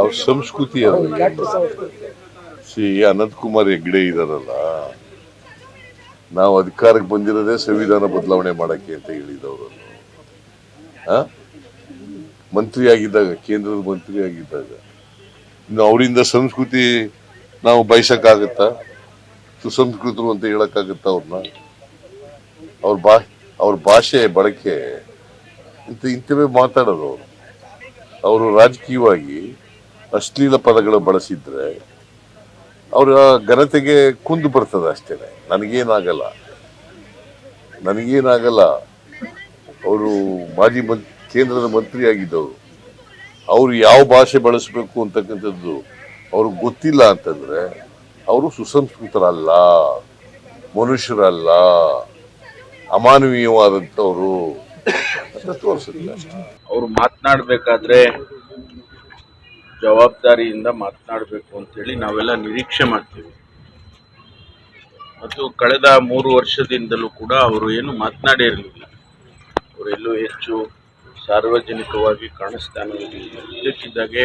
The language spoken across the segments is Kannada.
ಅವ್ರ ಸಂಸ್ಕೃತಿ ಅದು. ಸಿ ಅನಂತ್ ಕುಮಾರ್ ಹೆಗ್ಡೆ ಇದಾರಲ್ಲ ನಾವು ಅಧಿಕಾರಕ್ಕೆ ಬಂದಿರೋದೇ ಸಂವಿಧಾನ ಬದಲಾವಣೆ ಮಾಡಕ್ಕೆ ಅಂತ ಹೇಳಿದವರು? ಮಂತ್ರಿ ಆಗಿದ್ದಾಗ ಕೇಂದ್ರದ ಮಂತ್ರಿ ಆಗಿದ್ದಾಗ ಇನ್ನು ಅವರಿಂದ ಸಂಸ್ಕೃತಿ ನಾವು ಬಯಸಕ್ಕಾಗತ್ತಾ? ಸುಸಂಸ್ಕೃತರು ಅಂತ ಹೇಳಕ್ಕಾಗತ್ತಾ ಅವ್ರನ್ನ ಅವ್ರ ಬಾ, ಅವ್ರ ಭಾಷೆ, ಬಳಕೆ ಇಂಥ ಇಂಥವೇ ಮಾತಾಡೋದು ಅವರು. ಅವರು ರಾಜಕೀಯವಾಗಿ ಅಶ್ಲೀಲ ಪದಗಳು ಬಳಸಿದ್ರೆ ಅವರ ಘನತೆಗೆ ಕುಂದು ಬರ್ತದೆ ಅಷ್ಟೇ ನನಗೇನಾಗಲ್ಲ. ನನಗೇನಾಗಲ್ಲ. ಅವರು ಮಾಜಿ ಮಂ ಕೇಂದ್ರದ ಮಂತ್ರಿ ಆಗಿದ್ದವರು. ಅವರು ಯಾವ ಭಾಷೆ ಬಳಸಬೇಕು ಅಂತಕ್ಕಂಥದ್ದು ಅವ್ರಿಗೆ ಗೊತ್ತಿಲ್ಲ ಅಂತಂದ್ರೆ ಅವರು ಸುಸಂಸ್ಕೃತರಲ್ಲ. ಮನುಷ್ಯರಲ್ಲ. ಅಮಾನವೀಯವಾದಂಥವ್ರು. ಅವರು ಮಾತನಾಡಬೇಕಾದ್ರೆ ಜವಾಬ್ದಾರಿಯಿಂದ ಮಾತನಾಡಬೇಕು ಅಂತೇಳಿ ನಾವೆಲ್ಲ ನಿರೀಕ್ಷೆ ಮಾಡ್ತೀವಿ. ಮತ್ತು ಕಳೆದ ಮೂರು ವರ್ಷದಿಂದಲೂ ಕೂಡ ಅವರು ಏನು ಮಾತನಾಡಿರಲಿಲ್ಲ. ಅವರೆಲ್ಲೂ ಹೆಚ್ಚು ಸಾರ್ವಜನಿಕವಾಗಿ ಕಾಣಿಸ್ತಾನೆ ಇರಲಿಲ್ಲ. ಇದ್ದಕ್ಕಿದ್ದಾಗೆ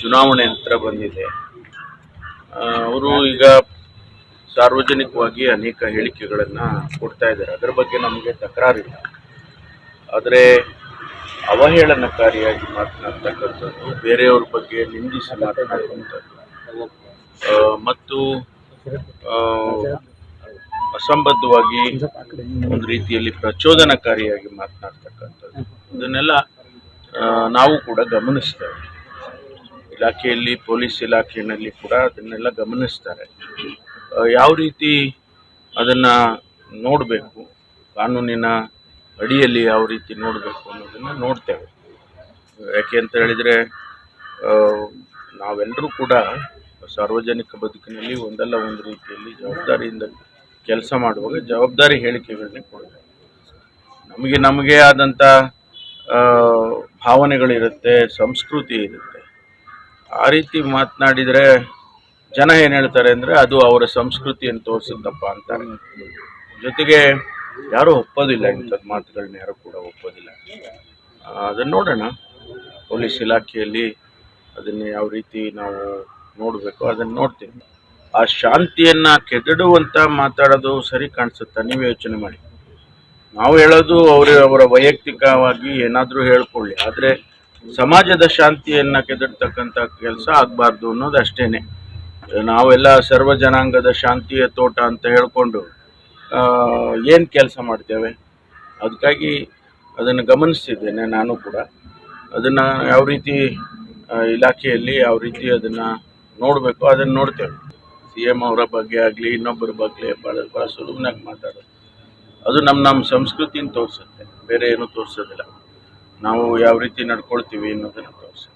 ಚುನಾವಣೆ ಹತ್ರ ಬಂದಿದೆ. ಅವರು ಈಗ ಸಾರ್ವಜನಿಕವಾಗಿ ಅನೇಕ ಹೇಳಿಕೆಗಳನ್ನು ಕೊಡ್ತಾ ಇದ್ದಾರೆ. ಅದರ ಬಗ್ಗೆ ನಮಗೆ ತಕರಾರಿಲ್ಲ. ಆದರೆ ಅವಹೇಳನಕಾರಿಯಾಗಿ ಮಾತನಾಡ್ತಕ್ಕಂಥದ್ದು, ಬೇರೆಯವ್ರ ಬಗ್ಗೆ ನಿಂದಿಸಿ ಮಾತನಾಡುವಂಥದ್ದು ಮತ್ತು ಅಸಂಬದ್ಧವಾಗಿ ಒಂದು ರೀತಿಯಲ್ಲಿ ಪ್ರಚೋದನಕಾರಿಯಾಗಿ ಮಾತನಾಡ್ತಕ್ಕಂಥದ್ದು. ಇದನ್ನೆಲ್ಲ ನಾವು ಕೂಡ ಗಮನಿಸ್ತೇವೆ. ಇಲಾಖೆಯಲ್ಲಿ, ಪೊಲೀಸ್ ಇಲಾಖೆಯಲ್ಲಿ ಕೂಡ ಅದನ್ನೆಲ್ಲ ಗಮನಿಸ್ತಾರೆ. ಯಾವ ರೀತಿ ಅದನ್ನು ನೋಡಬೇಕು? ಕಾನೂನಿನ ಅಡಿಯಲ್ಲಿ ಯಾವ ರೀತಿ ನೋಡಬೇಕು ಅನ್ನೋದನ್ನು ನೋಡ್ತೇವೆ. ಯಾಕೆ ಅಂತ ಹೇಳಿದರೆ ನಾವೆಲ್ಲರೂ ಕೂಡ ಸಾರ್ವಜನಿಕ ಬದುಕಿನಲ್ಲಿ ಒಂದಲ್ಲ ಒಂದು ರೀತಿಯಲ್ಲಿ ಜವಾಬ್ದಾರಿಯಿಂದ ಕೆಲಸ ಮಾಡುವಾಗ ಜವಾಬ್ದಾರಿ ಹೇಳಿಕೆಗಳನ್ನೇ ಕೊಡಬೇಕು ನಮಗೆ ನಮಗೆ ಆದಂಥ ಭಾವನೆಗಳಿರುತ್ತೆ, ಸಂಸ್ಕೃತಿ ಇರುತ್ತೆ. ಆ ರೀತಿ ಮಾತನಾಡಿದರೆ ಜನ ಏನು ಹೇಳ್ತಾರೆ ಅಂದರೆ, ಅದು ಅವರ ಸಂಸ್ಕೃತಿಯನ್ನು ತೋರಿಸಿದ್ದಪ್ಪ ಅಂತಾರೆ ಜೊತೆಗೆ ಯಾರೂ ಒಪ್ಪೋದಿಲ್ಲ ಇಂಥದ್ದು ಮಾತುಗಳನ್ನ ಯಾರೂ ಕೂಡ ಒಪ್ಪೋದಿಲ್ಲ. ಅದನ್ನು ನೋಡೋಣ. ಪೊಲೀಸ್ ಇಲಾಖೆಯಲ್ಲಿ ಅದನ್ನು ಯಾವ ರೀತಿ ನಾವು ನೋಡಬೇಕು, ಅದನ್ನು ನೋಡ್ತೀವಿ ಆ ಶಾಂತಿಯನ್ನು ಕೆದಡುವಂತ ಮಾತಾಡೋದು ಸರಿ ಕಾಣಿಸುತ್ತಾ? ನೀವು ಯೋಚನೆ ಮಾಡಿ. ನಾವು ಹೇಳೋದು ಅವರು, ಅವರ ವೈಯಕ್ತಿಕವಾಗಿ ಏನಾದರೂ ಹೇಳ್ಕೊಳ್ಳಿ. ಆದರೆ ಸಮಾಜದ ಶಾಂತಿಯನ್ನು ಕೆದಡ್ತಕ್ಕಂಥ ಕೆಲಸ ಆಗಬಾರ್ದು ಅನ್ನೋದು ಅಷ್ಟೇ ನಾವೆಲ್ಲ ಸರ್ವ ಜನಾಂಗದ ಶಾಂತಿಯ ತೋಟ ಅಂತ ಹೇಳ್ಕೊಂಡು ಏನು ಕೆಲಸ ಮಾಡ್ತೇವೆ? ಅದಕ್ಕಾಗಿ ಅದನ್ನು ಗಮನಿಸ್ತಿದ್ದೇನೆ ನಾನು ಕೂಡ. ಅದನ್ನು ಯಾವ ರೀತಿ ಇಲಾಖೆಯಲ್ಲಿ ಯಾವ ರೀತಿ ಅದನ್ನು ನೋಡಬೇಕು, ಅದನ್ನು ನೋಡ್ತೇವೆ. ಸಿ ಎಂ ಅವರ ಬಗ್ಗೆ ಆಗಲಿ, ಇನ್ನೊಬ್ಬರ ಬಗ್ಗೆ ಭಾಳ ಭಾಳ ಸುಲಭನಾಗಿ ಮಾತಾಡೋದು. ಅದು ನಮ್ಮ ನಮ್ಮ ಸಂಸ್ಕೃತಿನ ತೋರಿಸುತ್ತೆ. ಬೇರೆ ಏನೂ ತೋರಿಸೋದಿಲ್ಲ. ನಾವು ಯಾವ ರೀತಿ ನಡ್ಕೊಳ್ತೀವಿ ಅನ್ನೋದನ್ನು ತೋರಿಸುತ್ತೆ.